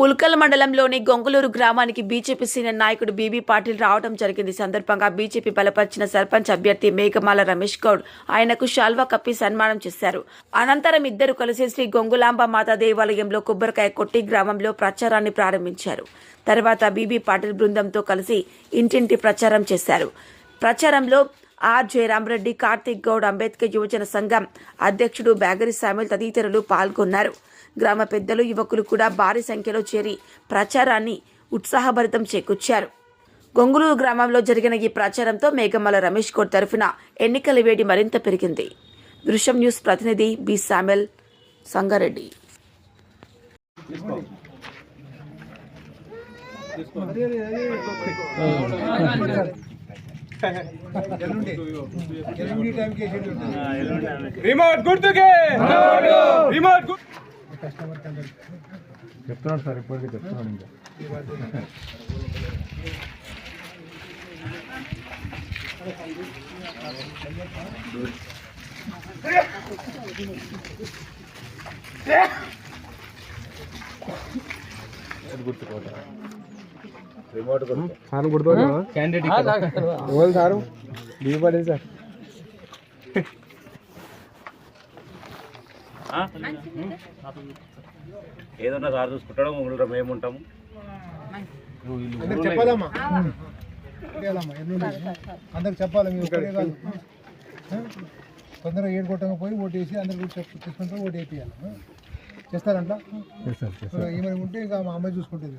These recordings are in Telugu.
పుల్కల్ మండలంలోని గొంగలూరు గ్రామానికి బీజేపీ సీనియర్ నాయకుడు బీబీ పాటిల్ రావడం జరిగింది. ఈ సందర్భంగా బీజేపీ బలపరిచిన సర్పంచ్ అభ్యర్థి మేఘమాల రమేష్ గౌడ్ ఆయనకు శాల్వా కప్పి సన్మానం చేశారు. అనంతరం ఇద్దరు కలిసి శ్రీ గొంగులాంబ మాతా దేవాలయంలో కొబ్బరికాయ కొట్టి గ్రామంలో ప్రచారాన్ని ప్రారంభించారు. తర్వాత బీబీ పాటిల్ బృందంతో కలిసి ఇంటింటి ప్రచారం చేశారు. ప్రచారంలో ఆర్ జయరామరెడ్డి కార్తిక్ గౌడ్ అంబేద్కర్ యువజన సంఘం అధ్యక్షుడు బ్యాగరి సామిల్ తదితరులు పాల్గొన్నారు. గ్రామ పెద్దలు యువకులు కూడా భారీ సంఖ్యలో చేరి ప్రచారాన్ని ఉత్సాహభరితం చేకూర్చారు. గొంగులూరు గ్రామంలో జరిగిన ఈ ప్రచారంతో మేఘమల రమేష్ గౌడ్ తరఫున ఎన్నికల వేడి మరింత పెరిగింది. దృశ్యం న్యూస్ ప్రతినిధి బి సామెల్ సంగారెడ్డి. రిమోట్ గుర్తుకే రిమోట్ గుర్తు చెప్తున్నాడు సార్ ఇప్పటికీ చెప్తున్నాడు ఇంకా సార్ గుర్తు క్యాండిడేట్ సారు దిగుబడి సార్. ఏదన్నా సార్ చూసుకుంటాడు మమ్మల్ని మేము ఉంటాము. అందరికి చెప్పాలమ్మా? అందరికి చెప్పాలి మీరు కాదు? తొందరగా ఏడు కొట్టగా పోయి ఓటు వేసి అందరికి తీసుకుంటే ఓటు వేపియాలి? చేస్తారంట? ఏమైనా ఉంటే ఇంకా మా అమ్మాయి చూసుకుంటుంది.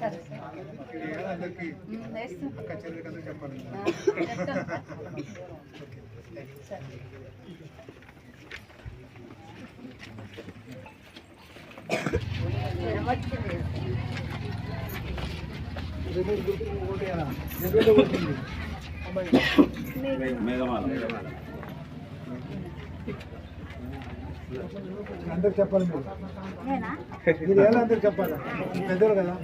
కంట్రోల్ అందరికి అక్క చెల్లెలకి చెప్పాలి మేఘమాల. అందరికి చెప్పాలి మీరు. మీరు ఎలా అందరికి చెప్పాలా? పెద్దలు కదా?